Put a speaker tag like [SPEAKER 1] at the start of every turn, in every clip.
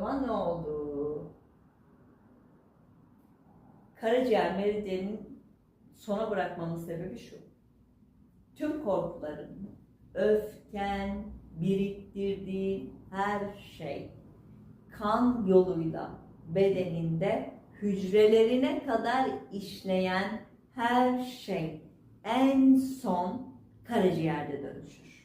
[SPEAKER 1] Ama ne oldu? Karaciğer meridyenin sona bırakmanın sebebi şu. Tüm korkuların, öfken, biriktirdiğin her şey kan yoluyla bedeninde hücrelerine kadar işleyen her şey en son karaciğerde dönüşür.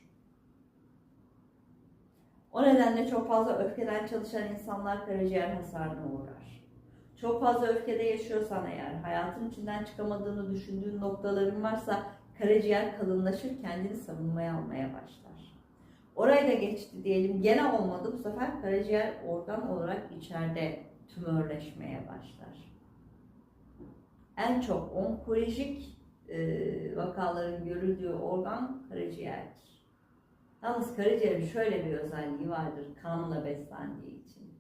[SPEAKER 1] O nedenle çok fazla öfkeden çalışan insanlar karaciğer hasarına uğrar. Çok fazla öfkede yaşıyorsan eğer, hayatın içinden çıkamadığını düşündüğün noktaların varsa karaciğer kalınlaşır, kendini savunmaya almaya başlar. Orayı da geçti diyelim, gene olmadı bu sefer karaciğer organ olarak içeride tümörleşmeye başlar. En çok onkolojik vakaların görüldüğü organ karaciğerdir. Yalnız karaciğerin şöyle bir özelliği vardır kanla beslendiği için.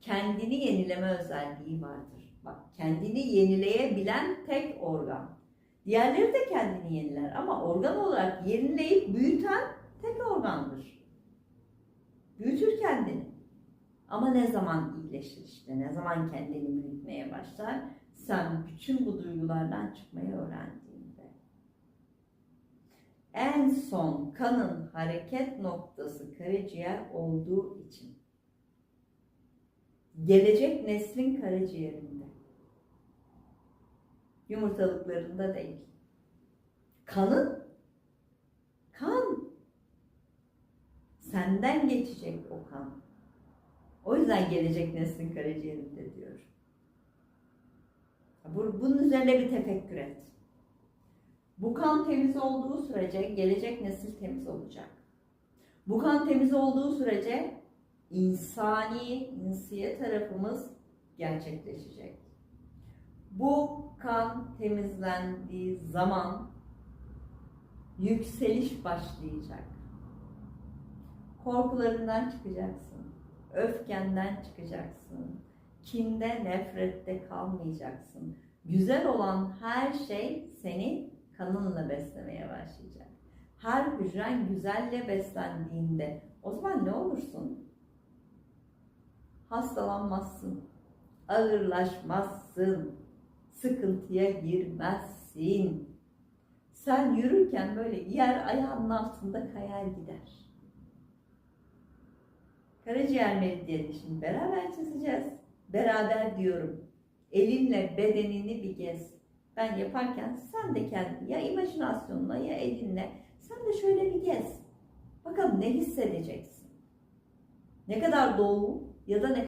[SPEAKER 1] Kendini yenileme özelliği vardır. Bak kendini yenileyebilen tek organ. Diğerleri de kendini yeniler ama organ olarak yenileyip büyüten tek organdır. Büyütür kendini. Ama ne zaman iyileşir işte, ne zaman kendini büyütmeye başlar? Sen bütün bu duygulardan çıkmayı öğrendiğinde. En son kanın hareket noktası karaciğer olduğu için gelecek neslin karaciğerinde. Yumurtalıklarında değil. Kanın kan senden geçecek o kan. O yüzden gelecek neslin karaciğerinde diyor. Bu- Bunun üzerine bir tefekkür et. Bu kan temiz olduğu sürece gelecek nesil temiz olacak. Bu kan temiz olduğu sürece insani, insiye tarafımız gerçekleşecek. Bu kan temizlendiği zaman yükseliş başlayacak. Korkularından çıkacaksın. Öfkenden çıkacaksın. Kinde, nefrette kalmayacaksın. Güzel olan her şey seni kanınla beslemeye başlayacak. Her hücren güzelle beslendiğinde o zaman ne olursun? Hastalanmazsın, ağırlaşmazsın, sıkıntıya girmezsin. Sen yürürken böyle yer ayağının altında kayar gider. Karaciğer meridyeni şimdi beraber çizeceğiz. Beraber diyorum. Elinle bedenini bir gez. Ben yaparken sen de kendi ya imajinasyonla ya elinle sen de şöyle bir gez. Bakalım ne hissedeceksin? Ne kadar doğu ya da ne